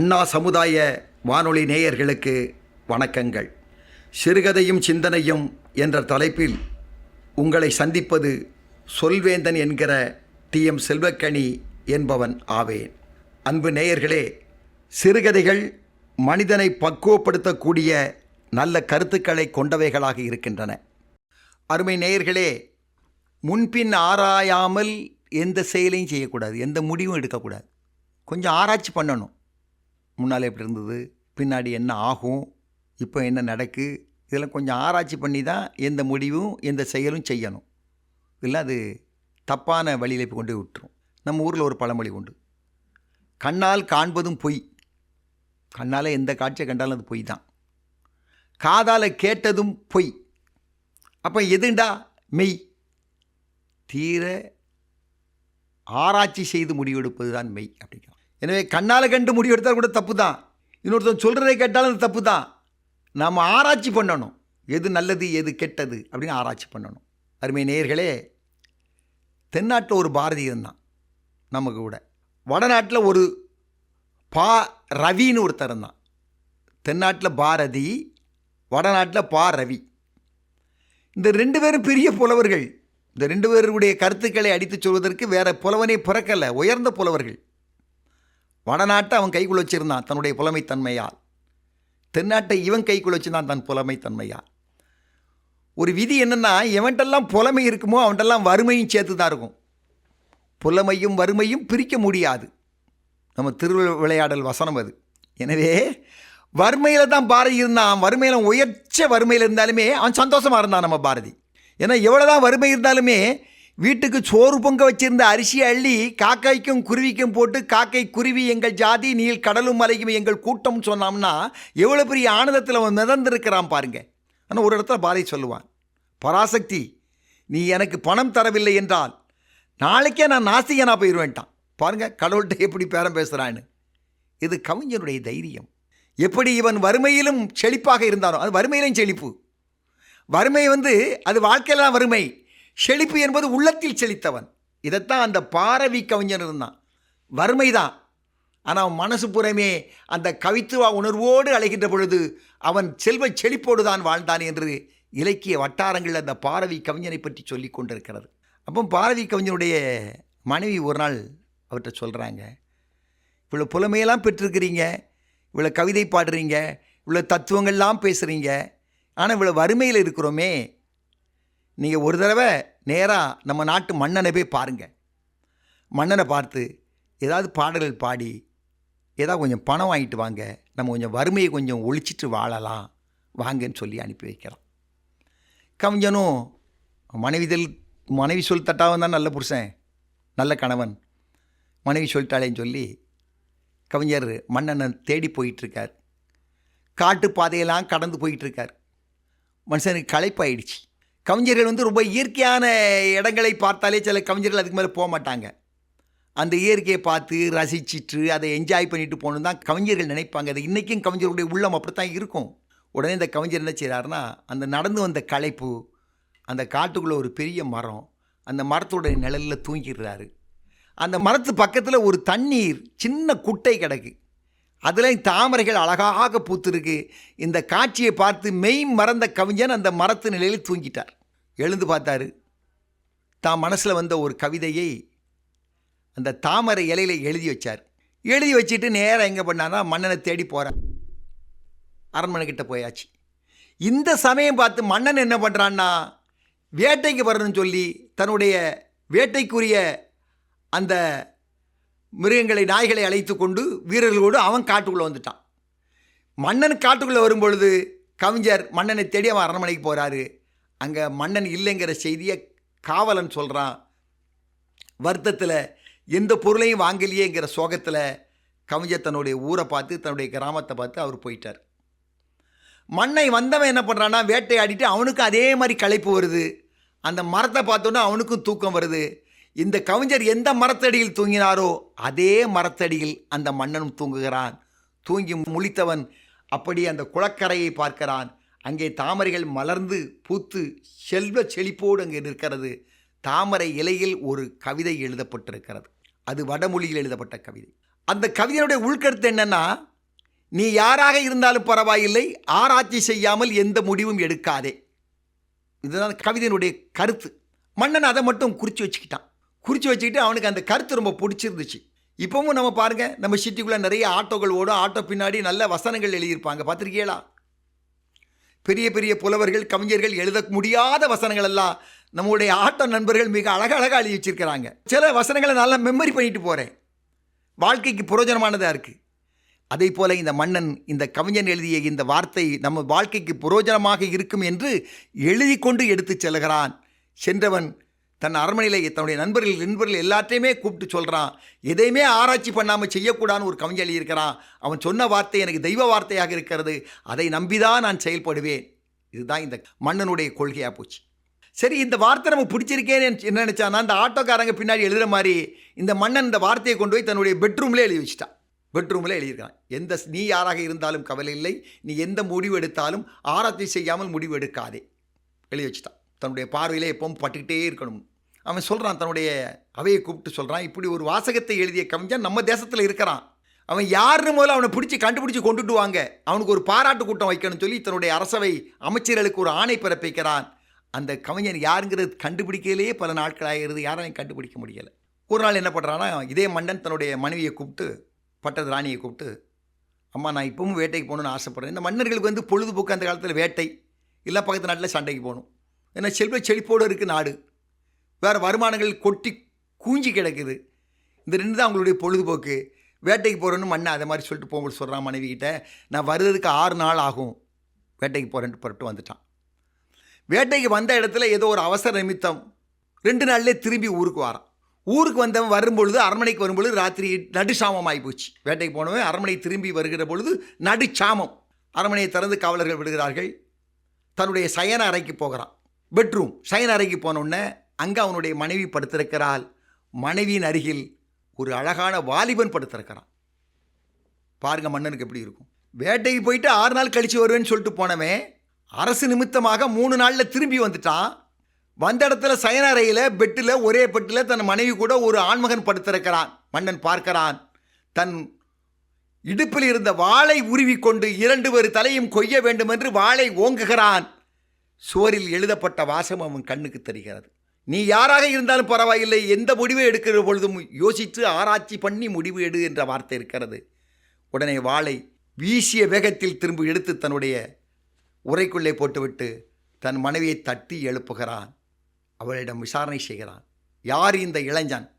அண்ணா சமுதாய வானொலி நேயர்களுக்கு வணக்கங்கள். சிறுகதையும் சிந்தனையும் என்ற தலைப்பில் உங்களை சந்திப்பது சொல்வேந்தன் என்கிற டி. எம். செல்வக்கணி என்பவன் ஆவேன். அன்பு நேயர்களே சிறுகதைகள் மனிதனை பக்குவப்படுத்தக்கூடிய நல்ல கருத்துக்களை கொண்டவைகளாக இருக்கின்றன. அருமை நேயர்களே முன்பின் ஆராயாமல் எந்த செயலையும் செய்யக்கூடாது எந்த முடிவும் எடுக்கக்கூடாது. கொஞ்சம் ஆராய்ச்சி பண்ணணும். முன்னால் எப்படி இருந்தது? பின்னாடி என்ன ஆகும்? இப்போ என்ன நடக்கு? இதெல்லாம் கொஞ்சம் ஆராய்ச்சி பண்ணி தான் எந்த முடிவும் எந்த செயலும் செய்யணும். இல்லை அது தப்பான வழியில் போய் கொண்டு விட்டுரும். நம்ம ஊரில் ஒரு பழமொழி உண்டு. கண்ணால் காண்பதும் பொய். கண்ணால் எந்த காட்சியை கண்டாலும் அது பொய் தான். காதால் கேட்டதும் பொய். அப்போ எதுண்டா? மெய். தீர ஆராய்ச்சி செய்து முடிவெடுப்பது தான் மெய் அப்படிங்கிறோம் எனவே கண்ணால் கண்டு முடிவெடுத்தால் கூட தப்பு தான் இன்னொருத்தன் சொல்கிறதை கேட்டாலும் அது தப்பு தான் நாம் ஆராய்ச்சி பண்ணணும். எது நல்லது எது கெட்டது அப்படின்னு ஆராய்ச்சி பண்ணணும். அருமை நேயர்களே தென்னாட்டில் ஒரு பாரதியன் தான் நமக்கு கூட. வடநாட்டில் ஒரு பா ரவின்னு ஒருத்தர் தான் தென்னாட்டில் பாரதி வடநாட்டில் பா ரவி. இந்த ரெண்டு பேரும் பெரிய புலவர்கள். இந்த ரெண்டு பேருடைய கருத்துக்களை அடித்துச் சொல்வதற்கு வேறு புலவனே பிறக்கலை உயர்ந்த புலவர்கள். வடநாட்டை அவன் கைக்குள்ள வச்சிருந்தான் தன்னுடைய புலமைத்தன்மையால். தென்னாட்டை இவன் கைக்குள்ள வச்சிருந்தான் தன் புலமைத்தன்மையால். ஒரு விதி என்னென்னா எவன்ட்டெல்லாம் புலமை இருக்குமோ அவன்கிட்டெல்லாம் வறுமையும் சேர்த்து தான் இருக்கும். புலமையும் வறுமையும் பிரிக்க முடியாது. நம்ம திரு விளையாடல் வசனம் அது. எனவே வறுமையில் தான் பாரதி இருந்தான். வறுமையில் உயர்ச்ச வறுமையில் இருந்தாலுமே அவன் சந்தோஷமாக இருந்தான் நம்ம பாரதி. ஏன்னா எவ்வளோதான் வறுமை இருந்தாலுமே வீட்டுக்கு சோறு பொங்க வச்சிருந்த அரிசியை அள்ளி காக்காய்க்கும் குருவிக்கும் போட்டு காக்கை குருவி எங்கள் ஜாதி நீல் கடலும் மலையும் எங்கள் கூட்டம் சொன்னோம்னா எவ்வளோ பெரிய ஆனந்தத்தில் அவன் மிதந்திருக்கிறான் பாருங்க. ஆனால் ஒரு இடத்துல பாதை சொல்லுவான் பராசக்தி நீ எனக்கு பணம் தரவில்லை என்றால் நாளைக்கே நான் நாஸ்திகனா போயிடுவேன்ட்டான் பாருங்க கடவுள்கிட்ட எப்படி பேரம் பேசுகிறான்னு இது கவிஞனுடைய தைரியம். எப்படி இவன் வறுமையிலும் செழிப்பாக இருந்தானோ அது வறுமையிலும் செழிப்பு. வறுமை வந்து அது வாழ்க்கையில தான் வறுமை. செழிப்பு என்பது உள்ளத்தில் செழித்தவன். இதைத்தான் அந்த பாரவி கவிஞன் இருந்தான். வறுமை தான் ஆனால் அவன் மனசு புறமே அந்த கவித்துவ உணர்வோடு அழைகின்ற பொழுது அவன் செல்வ செழிப்போடு தான் வாழ்ந்தான் என்று இலக்கிய வட்டாரங்களில் அந்த பாரவி கவிஞனை பற்றி சொல்லி கொண்டிருக்கிறது. அப்போ பாரவி கவிஞனுடைய மனைவி ஒரு நாள் அவர்கிட்ட சொல்கிறாங்க இவ்வளோ புலமையெல்லாம் பெற்றிருக்கிறீங்க இவ்வளோ கவிதை பாடுறீங்க இவ்வளோ தத்துவங்கள்லாம் பேசுகிறீங்க ஆனால் இவ்வளோ வறுமையில் இருக்கிறோமே. நீங்கள் ஒரு தடவை நேராக நம்ம நாட்டு மன்னனை போய் பாருங்கள் மன்னனை பார்த்து ஏதாவது பாடல்கள் பாடி ஏதாவது கொஞ்சம் பணம் வாங்கிட்டு வாங்க நம்ம கொஞ்சம் வறுமையை கொஞ்சம் ஒழிச்சிட்டு வாழலாம் வாங்கன்னு சொல்லி அனுப்பி வைக்கலாம். கவிஞனும் மனைவிதல் மனைவி சொல் தட்டாவன் தான் நல்ல புருஷன் நல்ல கணவன். மனைவி சொல்லிட்டாளேன்னு சொல்லி கவிஞர் மன்னனை தேடி போயிட்டுருக்கார். காட்டு பாதையெல்லாம் கடந்து போயிட்டுருக்கார். மனுஷனுக்கு களைப்பாயிடுச்சு. கவிஞர்கள் வந்து ரொம்ப இயற்கையான இடங்களை பார்த்தாலே சில கவிஞர்கள் அதுக்கு மேலே போக மாட்டாங்க அந்த இயற்கையை பார்த்து ரசிச்சிட்டு அதை என்ஜாய் பண்ணிட்டு போகணும் தான் கவிஞர்கள் நினைப்பாங்க. அது இன்றைக்கும் கவிஞருடைய உள்ளம் அப்படி தான் இருக்கும். உடனே இந்த கவிஞர் என்ன செய்கிறாருன்னா அந்த நடந்து வந்த களைப்பு அந்த காட்டுக்குள்ளே ஒரு பெரிய மரம் அந்த மரத்தோட நிழலில் தூங்கிடுறாரு. அந்த மரத்து பக்கத்தில் ஒரு தண்ணீர் சின்ன குட்டை கிடக்கு. அதில் தாமரைகள் அழகாக பூத்துருக்கு. இந்த காட்சியை பார்த்து மெய் மறந்த கவிஞன் அந்த மரத்து நிலையில் தூங்கிட்டார். எழுந்து பார்த்தாரு. தான் மனசில் வந்த ஒரு கவிதையை அந்த தாமரை இலையில எழுதி வச்சார். எழுதி வச்சுட்டு நேராக எங்கே பண்ணார்னா மன்னனை தேடி போகிறார் அரண்மனைக்கிட்ட போயாச்சு. இந்த சமயம் பார்த்து மன்னன் என்ன பண்ணுறான்னா வேட்டைக்கு வரணும்னு சொல்லி தன்னுடைய வேட்டைக்குரிய அந்த மிருகங்களை நாய்களை அழைத்து கொண்டு வீரர்களோடு அவன் காட்டுக்குள்ளே வந்துட்டான். மன்னன் காட்டுக்குள்ளே வரும்பொழுது கவிஞர் மன்னனை தேடி அவன் அரண்மனைக்கு போகிறாரு அங்கே மன்னன் இல்லைங்கிற செய்தியை காவலன் சொல்கிறான் வருத்தத்தில் எந்த பொருளையும் வாங்கலையேங்கிற சோகத்தில் கவிஞர் தன்னுடைய ஊரை பார்த்து தன்னுடைய கிராமத்தை பார்த்து அவர் போயிட்டார். மண்ணை வந்தவன் என்ன பண்ணுறான்னா வேட்டையாடிட்டு அவனுக்கும் அதே மாதிரி களைப்பு வருது. அந்த மரத்தை பார்த்தோன்னே அவனுக்கும் தூக்கம் வருது. இந்த கவிஞர் எந்த மரத்தடியில் தூங்கினாரோ அதே மரத்தடியில் அந்த மன்னனும் தூங்குகிறான். தூங்கி முழித்தவன் அப்படி அந்த குளக்கரையை பார்க்கிறான். அங்கே தாமரைகள் மலர்ந்து பூத்து செல்வ செழிப்போடு அங்கே இருக்கிறது தாமரை இலையில் ஒரு கவிதை எழுதப்பட்டிருக்கிறது. அது வடமொழியில் எழுதப்பட்ட கவிதை. அந்த கவிதையுடைய உள்கருத்து என்னென்னா நீ யாராக இருந்தாலும் பரவாயில்லை ஆராய்ச்சி செய்யாமல் எந்த முடிவும் எடுக்காதே. இதுதான் கவிதையினுடைய கருத்து. மன்னன் அதை மட்டும் குறித்து வச்சுக்கிட்டான். குறித்து வச்சுக்கிட்டு அவனுக்கு அந்த கருத்து ரொம்ப பிடிச்சிருந்துச்சு. இப்போவும் நம்ம பாருங்க நம்ம சிட்டிக்குள்ளே நிறைய ஆட்டோக்கள் ஓடும். ஆட்டோ பின்னாடி நல்ல வசனங்கள் எழுதியிருப்பாங்க. பார்த்துருக்கீங்களா? பெரிய பெரிய புலவர்கள் கவிஞர்கள் எழுத முடியாத வசனங்கள் எல்லாம் நம்முடைய ஆட்ட நண்பர்கள் மிக அழகழகாக எழுதி வச்சிருக்கிறாங்க. சில வசனங்களை நல்லா மெமரி பண்ணிட்டு போகிறேன் வாழ்க்கைக்கு புரோஜனமானதாக இருக்குது அதே போல் இந்த மன்னன் இந்த கவிஞன் எழுதிய இந்த வார்த்தை நம்ம வாழ்க்கைக்கு புரோஜனமாக இருக்கும் என்று எழுதி கொண்டு எடுத்துச் செல்கிறான். சென்றவன் தன் அரண்மனையில் தன்னுடைய நண்பர்கள் நண்பர்கள் எல்லாத்தையுமே கூப்பிட்டு சொல்கிறான் எதையுமே ஆராய்ச்சி பண்ணாமல் செய்யக்கூடாதுன்னு ஒரு கவிஞன் எழுதியிருக்கிறான். அவன் சொன்ன வார்த்தை எனக்கு தெய்வ வார்த்தையாக இருக்கிறது. அதை நம்பிதான் நான் செயல்படுவேன். இதுதான் இந்த மன்னனுடைய கொள்கையாக போச்சு. சரி இந்த வார்த்தை நமக்கு பிடிச்சிருக்கேன்னு என்ன நினச்சான்னா அந்த ஆட்டோக்காரங்க பின்னாடி எழுதுகிற மாதிரி இந்த மன்னன் இந்த வார்த்தையை கொண்டு போய் தன்னுடைய பெட்ரூம்லேயே எழுதி வச்சிட்டான். பெட்ரூமில் எழுதியிருக்கான். எந்த நீ யாராக இருந்தாலும் கவலை இல்லை. நீ எந்த முடிவு எடுத்தாலும் ஆராய்ச்சி செய்யாமல் முடிவு எடுக்காதே. எழுதி வச்சுட்டான். தன்னுடைய பார்வையிலே எப்பவும் பட்டுக்கிட்டே இருக்கணும். அவன் சொல்கிறான் தன்னுடைய அவையை கூப்பிட்டு சொல்கிறான் இப்படி ஒரு வாசகத்தை எழுதிய கவிஞன் நம்ம தேசத்தில் இருக்கிறான். அவன் யாருன்னு முதல்ல அவனை பிடிச்சி கண்டுபிடிச்சி கொண்டுட்டு வாங்க. அவனுக்கு ஒரு பாராட்டு கூட்டம் வைக்கணும்னு சொல்லி தன்னுடைய அரசவை அமைச்சர்களுக்கு ஒரு ஆணை பிறப்பிக்கிறான். அந்த கவிஞன் யாருங்கிறது கண்டுபிடிக்கலையே பல நாட்கள் ஆகிறது யாரையும் கண்டுபிடிக்க முடியலை. ஒரு நாள் என்ன பண்ணுறான்னா இதே மன்னன் தன்னுடைய மனைவியை கூப்பிட்டு பட்டது ராணியை கூப்பிட்டு அம்மா நான் இப்பவும் வேட்டைக்கு போகணுன்னு ஆசைப்பட்றேன். இந்த மன்னர்களுக்கு வந்து பொழுதுபோக்கு அந்த காலத்தில் வேட்டை. இல்லை பக்கத்து நாட்டில் சண்டைக்கு போகணும். ஏன்னா செல்வ செழிப்போடு இருக்குது நாடு. வேறு வருமானங்கள் கொட்டி கூஞ்சி கிடக்குது. இந்த ரெண்டு தான் அவங்களுடைய பொழுதுபோக்கு. வேட்டைக்கு போகிறேன்னு மண்ணை அதை மாதிரி சொல்லிட்டு போகும்போது சொல்கிறான் மனைவி கிட்ட நான் வர்றதுக்கு ஆறு நாள் ஆகும். வேட்டைக்கு போகிறேன்ட்டு புறப்பட்டு வந்துட்டான். வேட்டைக்கு வந்த இடத்துல ஏதோ ஒரு அவசர நிமித்தம் ரெண்டு நாள்லேயே திரும்பி ஊருக்கு வரான். ஊருக்கு வந்தவன் வரும்பொழுது அரண்மனைக்கு வரும்பொழுது ராத்திரி நடுசாமம் ஆகிப்போச்சு வேட்டைக்கு போனவன் அரண்மனை திரும்பி வருகிற பொழுது நடுச்சாமம். அரண்மனையை திறந்து காவலர்கள் விடுகிறார்கள். தன்னுடைய சயன அறைக்கு போகிறான். பெட்ரூம். சயன அறைக்கு போனோடனே அங்கே அவனுடைய மனைவி படுத்திருக்கிறாள். மனைவியின் அருகில் ஒரு அழகான வாலிபன் படுத்திருக்கிறான். பாருங்க மன்னனுக்கு எப்படி இருக்கும். வேட்டைக்கு போயிட்டு ஆறு நாள் கழித்து வருவேன்னு சொல்லிட்டு போனவன் அரசு நிமித்தமாக மூணு நாளில் திரும்பி வந்துட்டான். வந்த இடத்துல சயனறையில் பெட்டில் ஒரே பெட்டில் தன் மனைவி கூட ஒரு ஆண்மகன் படுத்திருக்கிறான். மன்னன் பார்க்கிறான். தன் இடுப்பில் இருந்த வாளை உருவி கொண்டு இரண்டு பேர் தலையும் கொய்ய வேண்டும் என்று வாளை ஓங்குகிறான். சுவரில் எழுதப்பட்ட வாசம் அவன் கண்ணுக்கு தெரிகிறது. நீ யாராக இருந்தாலும் பரவாயில்லை. எந்த முடிவை எடுக்கிற பொழுதும் யோசித்து ஆராய்ச்சி பண்ணி முடிவு எடு என்ற வார்த்தை இருக்கிறது. உடனே வாளை வீசிய வேகத்தில் திரும்ப எடுத்து தன்னுடைய உரைக்குள்ளே போட்டுவிட்டு தன் மனைவியை தட்டி எழுப்புகிறான். அவளிடம் விசாரணை செய்கிறான். யார் இந்த இளைஞன்?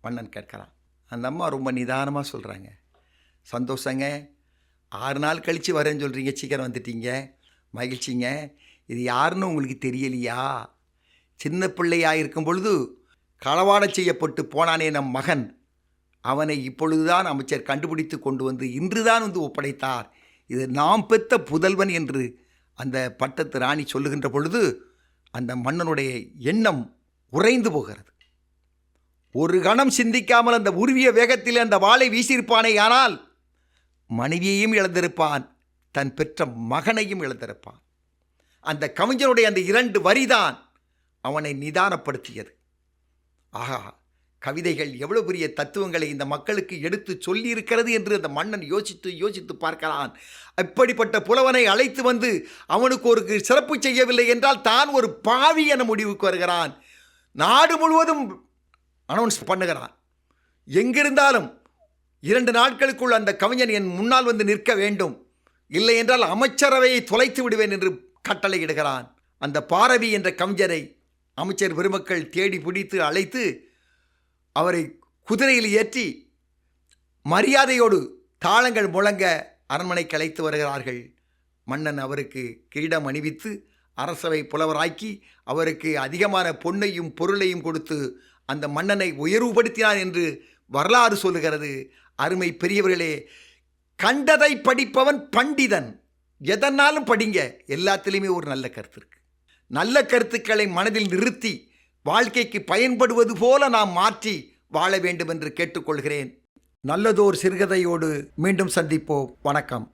மன்னன் கேட்கிறான். அந்த அம்மா ரொம்ப நிதானமாக சொல்கிறாங்க சந்தோஷங்க. ஆறு நாள் கழித்து வரேன்னு சொல்கிறீங்க சீக்கிரம் வந்துட்டீங்க. மகிழ்ச்சிங்க. இது யாருன்னு உங்களுக்கு தெரியலையா? சின்ன பிள்ளையாக இருக்கும் பொழுது களவாட செய்யப்பட்டு போனானே நம் மகன். அவனை இப்பொழுதுதான் அமைச்சர் கண்டுபிடித்து கொண்டு வந்து இன்றுதான் வந்து ஒப்படைத்தார். இது நாம் பெத்த புதல்வன் என்று அந்த பட்டத்து ராணி சொல்லுகின்ற பொழுது அந்த மன்னனுடைய எண்ணம் உறைந்து போகிறது. ஒரு கணம் சிந்திக்காமல் அந்த உருவிய வேகத்தில் அந்த வாளை வீசியிருப்பானே ஆனால் மனைவியையும் இழந்திருப்பான் தன் பெற்ற மகனையும் இழந்திருப்பான். அந்த கவிஞனுடைய அந்த இரண்டு வரிதான் அவனை நிதானப்படுத்தியது. ஆகா கவிதைகள் எவ்வளவு பெரிய தத்துவங்களை இந்த மக்களுக்கு எடுத்து சொல்லியிருக்கிறது என்று அந்த மன்னன் யோசித்து யோசித்து பார்க்கிறான். அப்படிப்பட்ட புலவனை அழைத்து வந்து அவனுக்கு ஒரு சிறப்பு செய்யவில்லை என்றால் தான் ஒரு பாவி என முடிவுக்கு வருகிறான். நாடு முழுவதும் அனௌன்ஸ் பண்ணுகிறான். எங்கிருந்தாலும் இரண்டு நாட்களுக்குள் அந்த கவிஞன் என் முன்னால் வந்து நிற்க வேண்டும். இல்லை என்றால் அமைச்சரவையை தொலைத்து விடுவேன் என்று கட்டளையிடுகிறான். அந்த பாரவி என்ற கவிஞரை அமைச்சர் பெருமக்கள் தேடி பிடித்து அழைத்து அவரை குதிரையில் ஏற்றி மரியாதையோடு தாளங்கள் முழங்க அரண்மனைக்கு அழைத்து வருகிறார்கள். மன்னன் அவருக்கு கிரீடம் அணிவித்து அரசவை புலவராக்கி அவருக்கு அதிகமான பொன்னையும் பொருளையும் கொடுத்து அந்த மன்னனை உயர்வுபடுத்தினான் என்று வரலாறு சொல்லுகிறது. அருமை பெரியவர்களே கண்டதை படிப்பவன் பண்டிதன். எதனாலும் படிங்க. எல்லாத்திலையுமே ஒரு நல்ல கருத்து இருக்கு. நல்ல கருத்துக்களை மனதில் நிறுத்தி வாழ்க்கைக்கு பயன்படுவது போல நாம் மாற்றி வாழ வேண்டும் என்று கேட்டுக்கொள்கிறேன். நல்லதோர் சிறுகதையோடு மீண்டும் சந்திப்போம். வணக்கம்.